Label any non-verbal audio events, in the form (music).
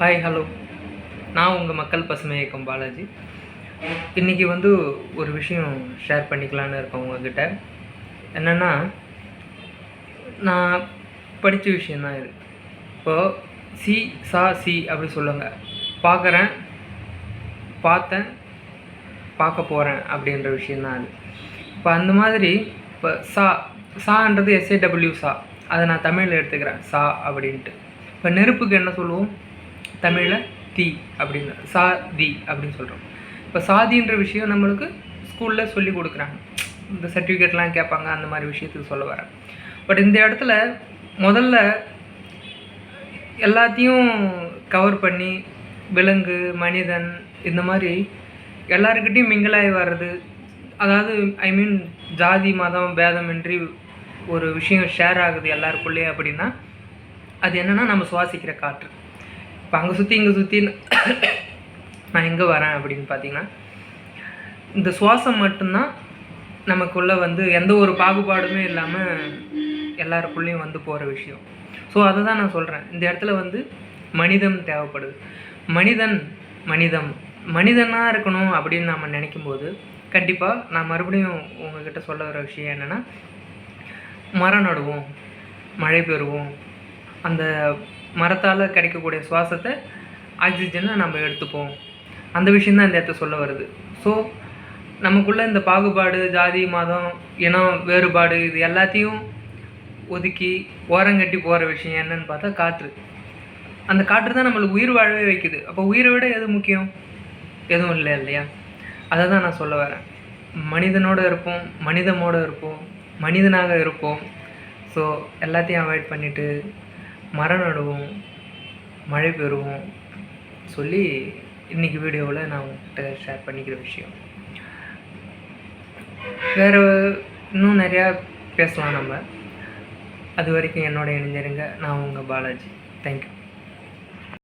Hi hello நான் உங்கள் மக்கள் பசுமை இயக்கம் பாலாஜி. இன்றைக்கி வந்து ஒரு விஷயம் ஷேர் பண்ணிக்கலான்னு இருக்கேன் உங்ககிட்ட. என்னென்னா நான் படித்த விஷயந்தான் இது. இப்போது சி சா சி அப்படி சொல்லுங்க. பார்க்குறேன் பார்த்தேன் பார்க்க போகிறேன் அப்படின்ற விஷயந்தான் அது. இப்போ அந்த மாதிரி இப்போ சா சான்றது எஸ்ஏடபிள்யூ சா. அதை நான் தமிழில் எடுத்துக்கிறேன். சா அப்படின்ட்டு. இப்போ நெருப்புக்கு என்ன சொல்லுவோம்? தமிழில் தீ அப்படின்னு சா தி அப்படின்னு சொல்கிறோம் இப்போ சாதின்ற விஷயம் நம்மளுக்கு ஸ்கூலில் சொல்லி கொடுக்குறாங்க. இந்த சர்டிஃபிகேட்லாம் கேட்பாங்க அந்த மாதிரி விஷயத்துக்கு சொல்ல வரேன் பட் இந்த இடத்துல முதல்ல எல்லாத்தையும் கவர் பண்ணி விலங்கு மனிதன் இந்த மாதிரி எல்லாருக்கிட்டையும் மிங்கிளாகி வர்றது அதாவது ஐ மீன் ஜாதி மதம் பேதமின்றி ஒரு விஷயம் ஷேர் ஆகுது எல்லாருக்குள்ளேயே அப்படின்னா அது என்னென்னா நம்ம சுவாசிக்கிற காற்று. இப்போ அங்கே சுற்றி இங்கே சுற்றி (coughs) நான் எங்கே வரேன் அப்படின்னு பார்த்தீங்கன்னா இந்த சுவாசம் மட்டும்தான் நமக்குள்ளே வந்து எந்த ஒரு பாகுபாடுமே இல்லாமல் எல்லாருக்குள்ளேயும் வந்து போகிற விஷயம். ஸோ அதை தான் நான் சொல்கிறேன். இந்த இடத்துல வந்து மனிதம் தேவைப்படுது. மனிதன் மனிதம். மனிதனாக இருக்கணும் அப்படின்னு நம்ம நினைக்கும் போது கண்டிப்பாக நான் மறுபடியும் உங்ககிட்ட சொல்ல வர விஷயம் என்னென்னா மரம் நடுவோம் மழை பெறுவோம். அந்த மரத்தால் கிடைக்கக்கூடிய சுவாசத்தை ஆக்சிஜனை நம்ம எடுத்துப்போம். அந்த விஷயந்தான் இந்த இடத்த சொல்ல வருது. ஸோ நமக்குள்ளே இந்த பாகுபாடு ஜாதி மதம் இனம் வேறுபாடு இது எல்லாத்தையும் ஒதுக்கி ஓரங்கட்டி போகிற விஷயம் என்னன்னு பார்த்தா காற்று. அந்த காற்று தான் நம்மளுக்கு உயிர் வாழவே வைக்குது. அப்போ உயிரை விட எது முக்கியம்? எதுவும் இல்லை இல்லையா? அதை தான் நான் சொல்ல வரேன். மனிதனோடு இருப்போம் மனிதமோடு இருப்போம் மனிதனாக இருப்போம். ஸோ எல்லாத்தையும் அவாய்ட் பண்ணிவிட்டு மரம் நடுவோம் மழை பெறுவோம் சொல்லி இன்றைக்கி வீடியோவில் நான் உங்கள்கிட்ட ஷேர் பண்ணிக்கிற விஷயம். வேறு இன்னும் நிறையா பேசலாம் நம்ம. அது வரைக்கும் என்னோட இணைஞ்சிருங்க நான் உங்கள் பாலாஜி. தேங்க்யூ